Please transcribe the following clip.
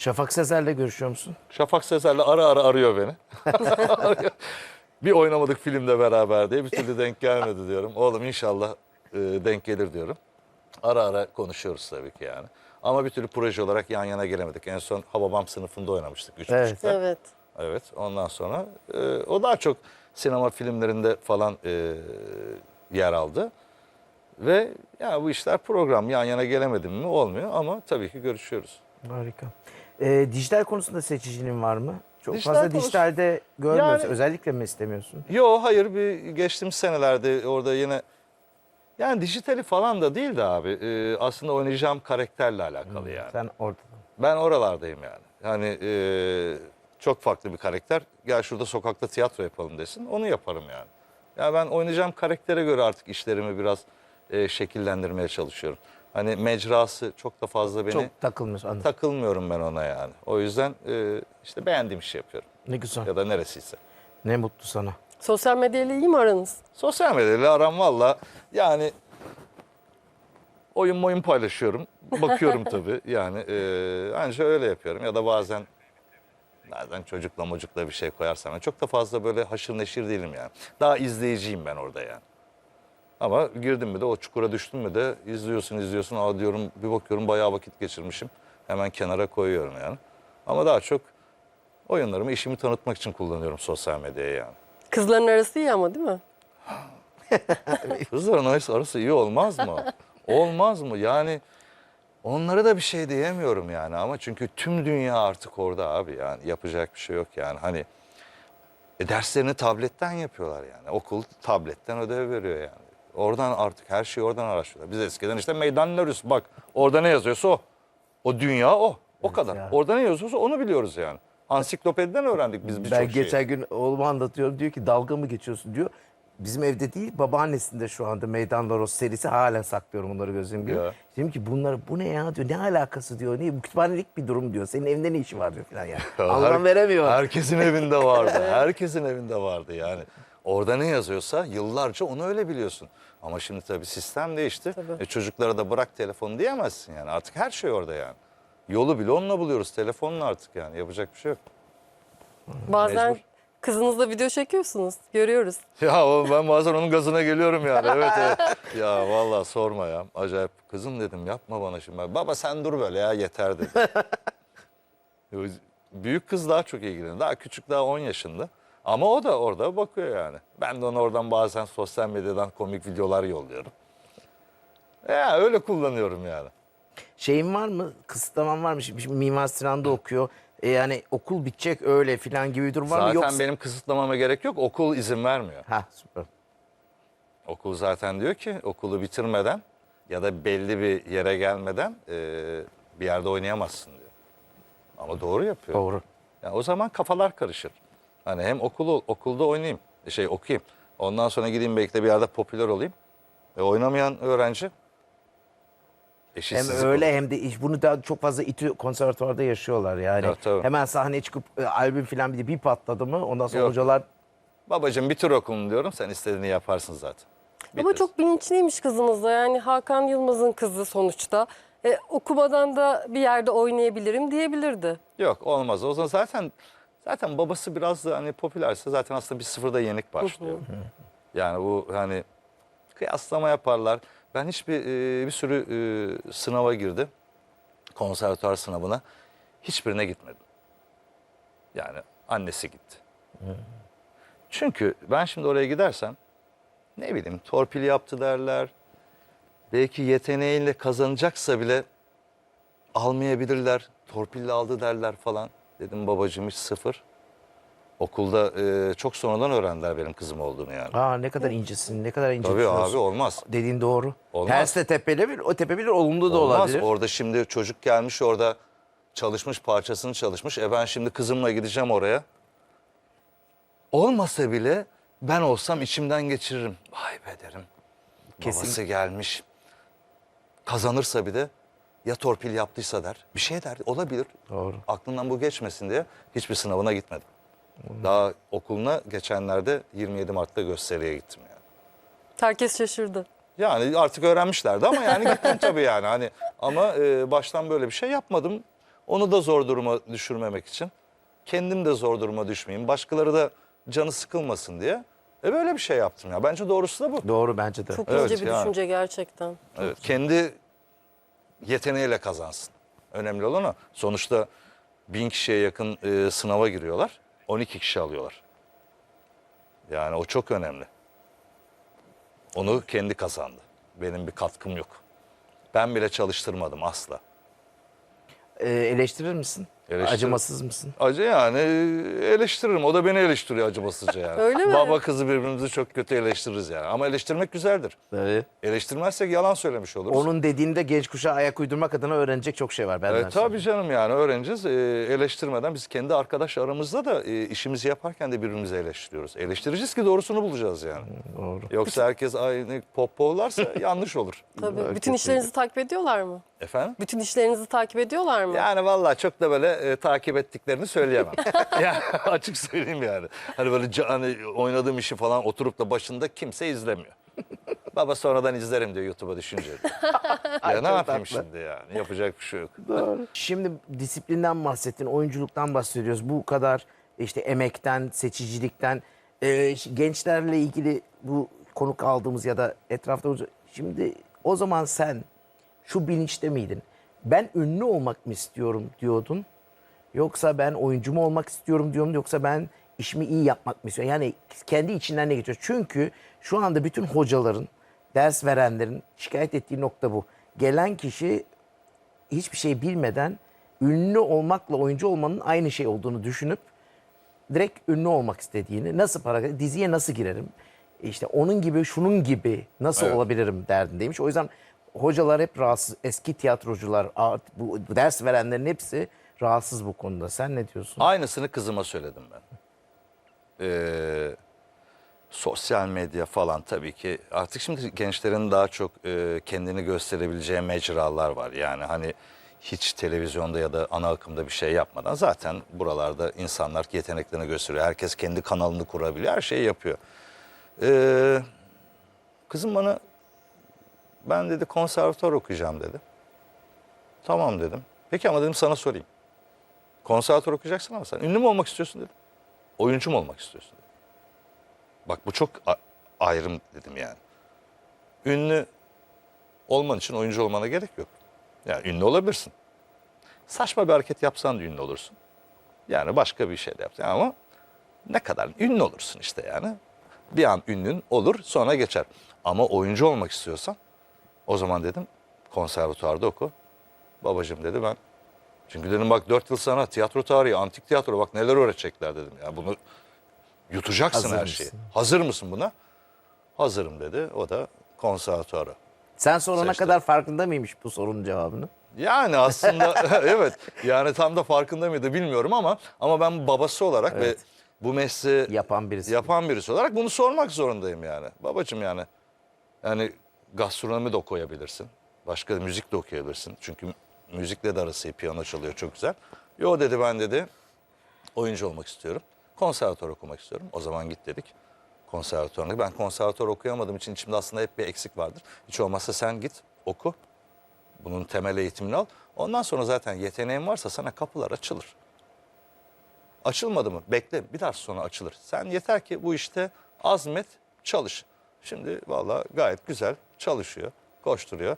Şafak Sezer'le görüşüyor musun? Şafak Sezer'le ara ara arıyor beni. Arıyor. bir oynamadık filmde beraber diye bir türlü denk gelmedi diyorum. Oğlum inşallah e, denk gelir diyorum. Ara ara konuşuyoruz tabii ki yani. Ama bir türlü proje olarak yan yana gelemedik. En son Hababam sınıfında oynamıştık. Üç Evet. buçukta. Evet. Evet. Ondan sonra e, o daha çok sinema filmlerinde falan e, yer aldı. Ve ya bu işler program yan yana gelemedim mi olmuyor ama tabii ki görüşüyoruz. Harika. Ee, dijital konusunda seçicinin var mı? Çok Dijital fazla konusu- dijitalde görmüyoruz. Yani- Özellikle mi istemiyorsun? Yo hayır bir geçtiğimiz senelerde orada yine yani dijitali falan da değil de abi e, aslında oynayacağım karakterle alakalı yani. Sen orada. Ben oralardayım yani. Yani e, çok farklı bir karakter. Gel şurada sokakta tiyatro yapalım desin. Onu yaparım yani. Ya ben oynayacağım karaktere göre artık işlerimi biraz e, şekillendirmeye çalışıyorum. Hani mecrası çok da fazla beni Çok takılmıyorsun. Anladım. takılmıyorum ben ona yani. O yüzden e, işte beğendiğim işi yapıyorum. ne güzel. Ya da neresiyse. Ne mutlu sana. Sosyal medyayla iyi mi aranız? Sosyal medyayla aram valla yani oyun oyun paylaşıyorum. Bakıyorum tabii yani e, anca öyle yapıyorum ya da bazen bazen çocukla mocukla bir şey koyarsam yani çok da fazla böyle haşır neşir değilim yani. Daha izleyiciyim ben orada yani. Ama girdim mi de o çukura düştüm mü de izliyorsun izliyorsun aa diyorum bir bakıyorum bayağı vakit geçirmişim. Hemen kenara koyuyorum yani. Ama daha çok oyunlarımı işimi tanıtmak için kullanıyorum sosyal medyayı yani. Kızların arası iyi ama değil mi? Kızların arası, arası iyi olmaz mı? olmaz mı? Yani onlara da bir şey diyemiyorum yani ama çünkü tüm dünya artık orada abi yani yapacak bir şey yok yani hani e, derslerini tabletten yapıyorlar yani okul tabletten ödev veriyor yani. Oradan artık her şeyi oradan araştırıyorlar. Biz eskiden işte meydanlarız bak orada ne yazıyorsa o. O dünya o. O kadar. ya. Orada ne yazıyorsa onu biliyoruz yani. Ansiklopediden öğrendik biz birçok ben şeyi. geçen gün oğluma anlatıyorum. Diyor ki dalga mı geçiyorsun diyor. Bizim evde değil babaannesinde şu anda Meydan Laros serisi halen saklıyorum onları gözüm gibi. Ya. Dedim ki bunlar bu ne ya diyor ne alakası diyor. Niye bu kütüphanelik bir durum diyor. Senin evinde ne işi var diyor falan yani. Ya Anlam her- veremiyor. Herkesin evinde vardı. Herkesin evinde vardı yani. Orada ne yazıyorsa yıllarca onu öyle biliyorsun. Ama şimdi tabii sistem değişti. Tabii. E çocuklara da bırak telefonu diyemezsin yani. Artık her şey orada yani. Yolu bile onunla buluyoruz. Telefonla artık yani. Yapacak bir şey yok. Bazen Mecbur. kızınızla video çekiyorsunuz. Görüyoruz. Ya o- ben bazen onun gazına geliyorum yani. Evet evet. Ya vallahi sorma ya. Acayip. Kızım dedim yapma bana şimdi. Baba sen dur böyle ya yeter dedi. Büyük kız daha çok ilgileniyor. Daha küçük daha 10 yaşında. Ama o da orada bakıyor yani. Ben de ona oradan bazen sosyal medyadan komik videolar yolluyorum. Ya öyle kullanıyorum yani. Şeyin var mı? Kısıtlaman var mı? Şimdi Mimar Sinan'da okuyor. E yani okul bitecek öyle falan gibi bir durum var mı? Zaten Yoksa... benim kısıtlamama gerek yok. Okul izin vermiyor. Ha süper. Okul zaten diyor ki okulu bitirmeden ya da belli bir yere gelmeden e, bir yerde oynayamazsın diyor. Ama doğru yapıyor. Doğru. Yani o zaman kafalar karışır. Hani hem okulu okulda oynayayım, şey okuyayım. Ondan sonra gideyim belki de bir yerde popüler olayım. E, oynamayan öğrenci Hem eşitsizlik öyle olur. hem de iş bunu da çok fazla İTÜ konservatuvarda yaşıyorlar yani. Evet, tabii. Hemen sahneye çıkıp e, albüm falan bir de bir patladı mı ondan sonra Yok. hocalar Babacığım bitir okulunu diyorum sen istediğini yaparsın zaten. Ama Bitir. çok bilinçliymiş kızınız da. Yani Hakan Yılmaz'ın kızı sonuçta. E, okumadan da bir yerde oynayabilirim diyebilirdi. Yok olmaz. O zaman zaten zaten babası biraz da hani popülerse zaten aslında bir sıfırda yenik başlıyor. Yani bu hani kıyaslama yaparlar. Ben hiçbir e, bir sürü e, sınava girdim. Konservatuar sınavına. Hiçbirine gitmedim. Yani annesi gitti. Çünkü ben şimdi oraya gidersem ne bileyim torpil yaptı derler. Belki yeteneğiyle kazanacaksa bile almayabilirler. Torpille aldı derler falan. Dedim babacığım hiç sıfır. Okulda e, çok sonradan öğrendiler benim kızım olduğunu yani. aa ne kadar incesin ne kadar ince Tabii abi olmaz. Dediğin doğru. Olmaz. Ters de tepebilir, o tepebilir, olumlu da Olmaz. olabilir. Orada şimdi çocuk gelmiş orada çalışmış parçasını çalışmış. E ben şimdi kızımla gideceğim oraya. Olmasa bile ben olsam içimden geçiririm. Vay be derim. Kesin. Babası gelmiş. Kazanırsa bir de ya torpil yaptıysa der. Bir şey der. Olabilir. Doğru. Aklından bu geçmesin diye hiçbir sınavına gitmedim. Daha okuluna geçenlerde 27 Mart'ta gösteriye gittim yani. Herkes şaşırdı. Yani artık öğrenmişlerdi ama yani gittim tabii yani hani ama e, baştan böyle bir şey yapmadım. Onu da zor duruma düşürmemek için. Kendim de zor duruma düşmeyeyim. Başkaları da canı sıkılmasın diye. E böyle bir şey yaptım ya. Bence doğrusu da bu. Doğru bence de. Çok Evet, ince bir yani. düşünce gerçekten. Evet, kendi yeteneğiyle kazansın. Önemli olan o. Sonuçta bin kişiye yakın e, sınava giriyorlar. 12 kişi alıyorlar. Yani o çok önemli. Onu kendi kazandı. Benim bir katkım yok. Ben bile çalıştırmadım asla. Ee, eleştirir misin? Eleştiririm. Acımasız mısın? Acı yani eleştiririm. O da beni eleştiriyor acımasızca yani. Öyle mi? Baba kızı birbirimizi çok kötü eleştiririz yani. Ama eleştirmek güzeldir. Evet. Eleştirmezsek yalan söylemiş oluruz. Onun dediğinde genç kuşağa ayak uydurmak adına öğrenecek çok şey var. Benden Evet, tabii canım yani öğreneceğiz. Ee, eleştirmeden biz kendi arkadaş aramızda da e, işimizi yaparken de birbirimizi eleştiriyoruz. Eleştireceğiz ki doğrusunu bulacağız yani. Doğru. Yoksa herkes aynı poppolarsa yanlış olur. Tabii. Bütün işlerinizi takip ediyorlar mı? Efendim? Bütün işlerinizi takip ediyorlar mı? Yani vallahi çok da böyle e, takip ettiklerini söyleyemem. yani açık söyleyeyim yani. Hani böyle hani oynadığım işi falan oturup da başında kimse izlemiyor. Baba sonradan izlerim diyor YouTube'a düşünce. diyor. ya ne yapayım tatlı. şimdi yani? Yapacak bir şey yok. Şimdi disiplinden bahsettin, oyunculuktan bahsediyoruz. Bu kadar işte emekten, seçicilikten, e, gençlerle ilgili bu konuk aldığımız ya da etrafta şimdi o zaman sen şu bilinçte miydin? Ben ünlü olmak mı istiyorum diyordun? Yoksa ben oyuncu mu olmak istiyorum diyorum yoksa ben işimi iyi yapmak mı istiyorum? Yani kendi içinden ne geçiyor? Çünkü şu anda bütün hocaların, ders verenlerin şikayet ettiği nokta bu. Gelen kişi hiçbir şey bilmeden ünlü olmakla oyuncu olmanın aynı şey olduğunu düşünüp direkt ünlü olmak istediğini, nasıl para diziye nasıl girerim? İşte onun gibi, şunun gibi nasıl Evet. olabilirim derdindeymiş. O yüzden hocalar hep rahatsız. Eski tiyatrocular, bu ders verenlerin hepsi rahatsız bu konuda. Sen ne diyorsun? Aynısını kızıma söyledim ben. Ee, sosyal medya falan tabii ki artık şimdi gençlerin daha çok e, kendini gösterebileceği mecralar var. Yani hani hiç televizyonda ya da ana akımda bir şey yapmadan zaten buralarda insanlar yeteneklerini gösteriyor. Herkes kendi kanalını kurabiliyor, her şeyi yapıyor. Ee, kızım bana ben dedi konservatuar okuyacağım dedi. Tamam dedim. Peki ama dedim sana sorayım. Konservatuar okuyacaksın ama sen ünlü mü olmak istiyorsun dedim. Oyuncu mu olmak istiyorsun dedim. Bak bu çok ayrım dedim yani. Ünlü olman için oyuncu olmana gerek yok. Yani ünlü olabilirsin. Saçma bir hareket yapsan da ünlü olursun. Yani başka bir şey de yapsan ama ne kadar ünlü olursun işte yani. Bir an ünlün olur sonra geçer. Ama oyuncu olmak istiyorsan o zaman dedim konservatuarda oku. Babacığım dedi ben çünkü dedim bak dört yıl sana tiyatro tarihi, antik tiyatro bak neler öğretecekler dedim. Ya bunu yutacaksın Hazır her şeyi. Hazır mısın buna? Hazırım dedi. O da konservatuara. Sen sorana Seçtim. kadar farkında mıymış bu sorunun cevabını? Yani aslında evet. Yani tam da farkında mıydı bilmiyorum ama ama ben babası olarak Evet. ve bu mesleği Yapan birisi. yapan birisi olarak bunu sormak zorundayım yani. Babacığım yani yani gastronomi de okuyabilirsin. Başka müzik de okuyabilirsin. Çünkü müzikle de arası iyi, piyano çalıyor çok güzel. Yo dedi ben dedi oyuncu olmak istiyorum. Konservatuar okumak istiyorum. O zaman git dedik. Konservatuarına. Ben konservatuar okuyamadığım için içimde aslında hep bir eksik vardır. Hiç olmazsa sen git oku. Bunun temel eğitimini al. Ondan sonra zaten yeteneğin varsa sana kapılar açılır. Açılmadı mı? Bekle. Bir ders sonra açılır. Sen yeter ki bu işte azmet, çalış. Şimdi valla gayet güzel çalışıyor, koşturuyor.